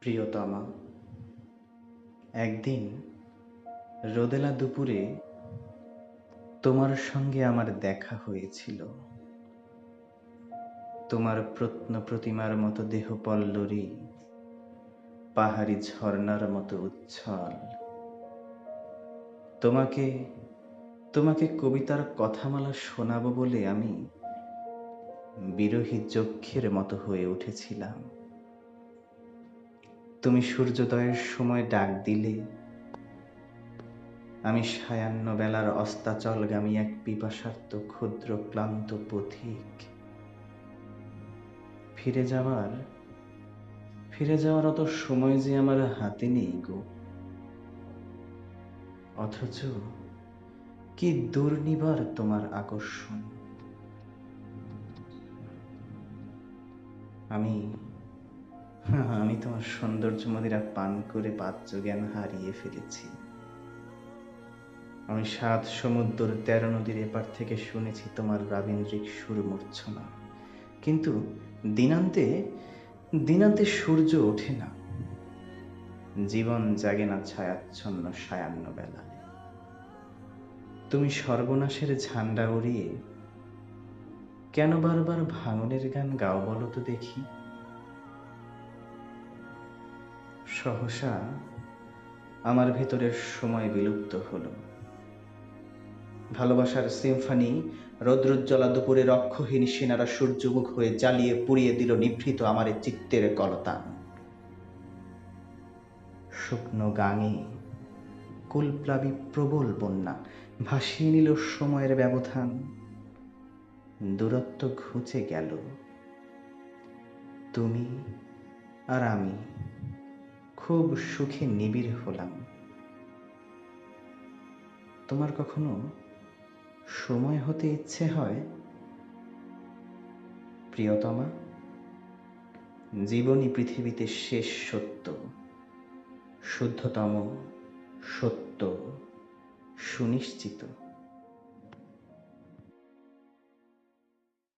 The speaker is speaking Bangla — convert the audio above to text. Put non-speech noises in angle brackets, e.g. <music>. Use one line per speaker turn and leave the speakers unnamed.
প্রিয়তমা, একদিন রোদেলা দুপুরে তোমার সঙ্গে আমার দেখা হয়েছিল। তোমার প্রত্ন প্রতিমার মতো দেহ পল্লরী, পাহাড়ি ঝর্ণার মতো উচ্ছল। তোমাকে তোমাকে কবিতার কথামালা শোনাবো বলে আমি বিরহী যক্ষের মতো হয়ে উঠেছিলাম। তুমি সূর্যোদয়ের সময় ডাক দিলে। আমি সায়ান্ন বেলার অস্তাচলগামী এক পিপাসার্ত ক্ষুদ্র, ক্লান্ত পথিক। ফিরে যাওয়ার ফিরে যাওয়ার অত সময় যে আমার হাতে নেই গো। অথচ কি দুর্নিবার তোমার আকর্ষণ। আমি <laughs> আমি তোমার সৌন্দর্য মদিরা পান করে বাহ্য জ্ঞান হারিয়ে ফেলেছি। আমি সাত সমুদ্র তেরো নদীর এপার থেকে শুনেছি তোমার রাবীন্দ্রিক সুর মূর্ছনা। কিন্তু দিনান্তে দিনান্তে সূর্য ওঠে না। জীবন জাগে না ছায়াচ্ছন্ন সায়ান্ন বেলায় তুমি সর্বনাশের ঝান্ডা উড়িয়ে কেন বারবার ভাঙনের গান গাও বলো তো দেখি? সহসা আমার ভেতরের সময় বিলুপ্ত হলো। ভালোবাসার সিম্ফানি রৌদ্রোজ্জ্বলা দুপুরে রক্ষহীন সেনারা সূর্যমুখ হয়ে জ্বালিয়ে পুড়িয়ে দিল নিভৃত আমার চিত্তের কলতান। শুকনো গাঙে কুলপ্লাবী প্রবল বন্যা ভাসিয়ে নিল সময়ের ব্যবধান। দূরত্ব ঘুচে গেল। তুমি আর আমি খুব সুখে নিবিড় হলাম। তোমার কখনো সময় হতে ইচ্ছে হয়? প্রিয়তমা জীবনই পৃথিবীতে শেষ সত্য, শুদ্ধতম সত্য সুনিশ্চিত।